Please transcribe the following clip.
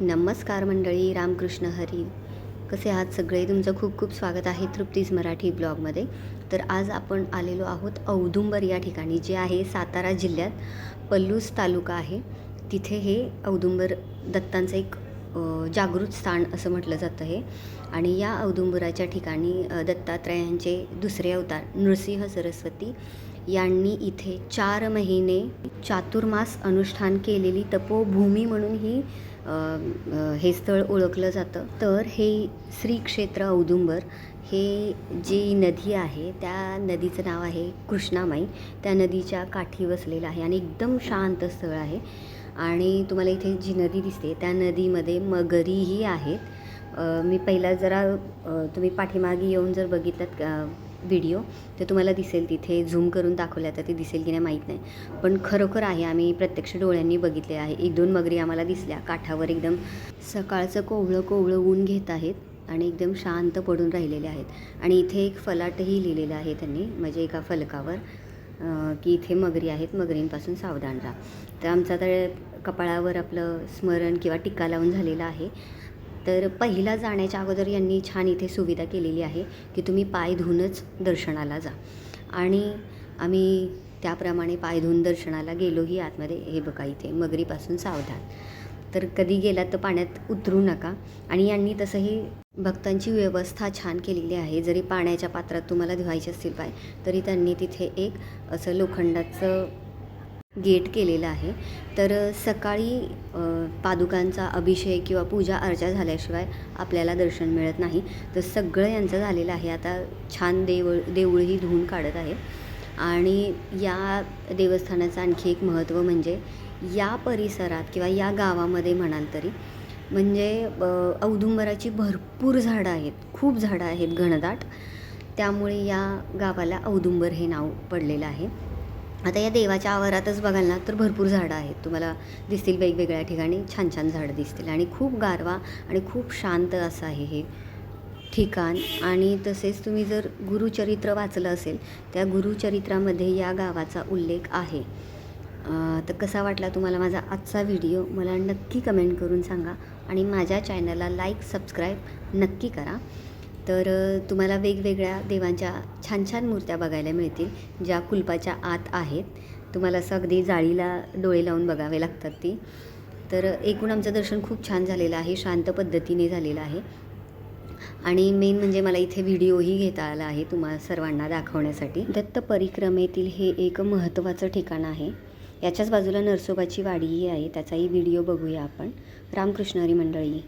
नमस्कार मंडळी रामकृष्ण हरी. कसे आहात सगळे? तुमचं खूप खूप स्वागत आहे तृप्तीज मराठी ब्लॉगमध्ये. तर आज आपण आलेलो आहोत औदुंबर या ठिकाणी जे आहे सातारा जिल्ह्यात पल्लूस तालुका आहे. तिथे हे औदुंबर दत्तांचं एक जागृत स्थान असं म्हटलं जातं हे. आणि या औदुंबराच्या ठिकाणी दत्तात्रयांचे दुसरे अवतार नृसिंह सरस्वती यांनी इथे चार महिने चातुर्मास अनुष्ठान केलेली तपोभूमी म्हणून ही हे स्थळ ओळखलं जातं. तर हे श्री क्षेत्र औदुंबर हे जी नदी आहे त्या नदीचं नाव आहे कृष्णामाई. त्या नदीच्या काठी वसलेलं आहे आणि एकदम शांत स्थळ आहे. आणि तुम्हाला इथे जी नदी दिसते त्या नदीमध्ये मगरीही आहेत. मी पहिला जरा तुम्ही पाठीमागे येऊन जर बघितलात व्हिडिओ तर तुम्हाला दिसेल. तिथे झूम करून दाखवल्या तर ते दिसेल की नाही माहीत नाही. पण खरोखर आहे आम्ही प्रत्यक्ष डोळ्यांनी बघितले आहे. एक दोन मगरी आम्हाला दिसल्या. काठावर एकदम सकाळचं कोवळं कोवळं ऊन घेत आहेत आणि एकदम शांत पडून राहिलेले आहेत. आणि इथे एक फलाटही लिहिलेलं आहे त्यांनी म्हणजे एका फलकावर की इथे मगरी आहेत. मगरींपासून सावधान राहा. तर आमचा तर कपाळावर आपलं स्मरण किंवा टिका लावून झालेला आहे. तर पहिला जाण्याच्या अगोदर यांनी छान इथे सुविधा केलेली आहे की तुम्ही पाय धुवूनच दर्शनाला जा. आणि आम्ही त्याप्रमाणे पाय धुवून दर्शनाला गेलोही आतमध्ये हे बघा इथे मगरीपासून सावधान. तर कधी गेलात तर पाण्यात उतरू नका. आणि यांनी तसंही भक्तांची व्यवस्था छान केलेली आहे. जरी पाण्याच्या पात्रात तुम्हाला धुवायचे असतील पाय तरी त्यांनी तिथे एक असं लोखंडाचं गेट केलेलं आहे. तर सकाळी पादुकांचा अभिषेक किंवा पूजा अर्चा झाल्याशिवाय आपल्याला दर्शन मिळत नाही. तर सगळं यांचं झालेलं आहे. आता छान देवळ देऊळही धुवून काढत आहे. आणि या देवस्थानाचं आणखी एक महत्त्व म्हणजे या परिसरात किंवा या गावामध्ये म्हणाल तरी म्हणजे औदुंबराची भरपूर झाडं आहेत. खूप झाडं आहेत घनदाट. त्यामुळे या गावाला औदुंबर हे नाव पडलेलं आहे. आता या देवाच्या आवारातच बघाल ना तर भरपूर झाडं आहेत. तुम्हाला दिसतील वेगवेगळ्या ठिकाणी छान छान झाडं दिसतील. आणि खूप गारवा आणि खूप शांत असं आहे हे ठिकाण. आणि तसेच तुम्ही जर गुरुचरित्र वाचलं असेल त्या गुरुचरित्रामध्ये या गावाचा उल्लेख आहे. तर कसा वाटला तुम्हाला माझा आजचा व्हिडिओ? मला नक्की कमेंट करून सांगा. आणि माझ्या चॅनलला लाईक सबस्क्राईब नक्की करा. तर तुम्हाला वेगवेगळ्या देवांच्या छान छान मूर्त्या बघायला मिळतील ज्या कुलपाच्या आत आहेत. तुम्हाला असं अगदी जाळीला डोळे लावून बघावे लागतात ती. तर एकूण आमचं दर्शन खूप छान झालेलं आहे शांत पद्धतीने झालेलं आहे. आणि मेन म्हणजे मला इथे व्हिडिओही घेता आला आहे तुम्हाला सर्वांना दाखवण्यासाठी. दत्त परिक्रमेतील हे एक महत्त्वाचं ठिकाण आहे. याच्याच बाजूला नरसोबाची वाडीही आहे त्याचाही व्हिडिओ बघूया आपण. रामकृष्णरी मंडळी.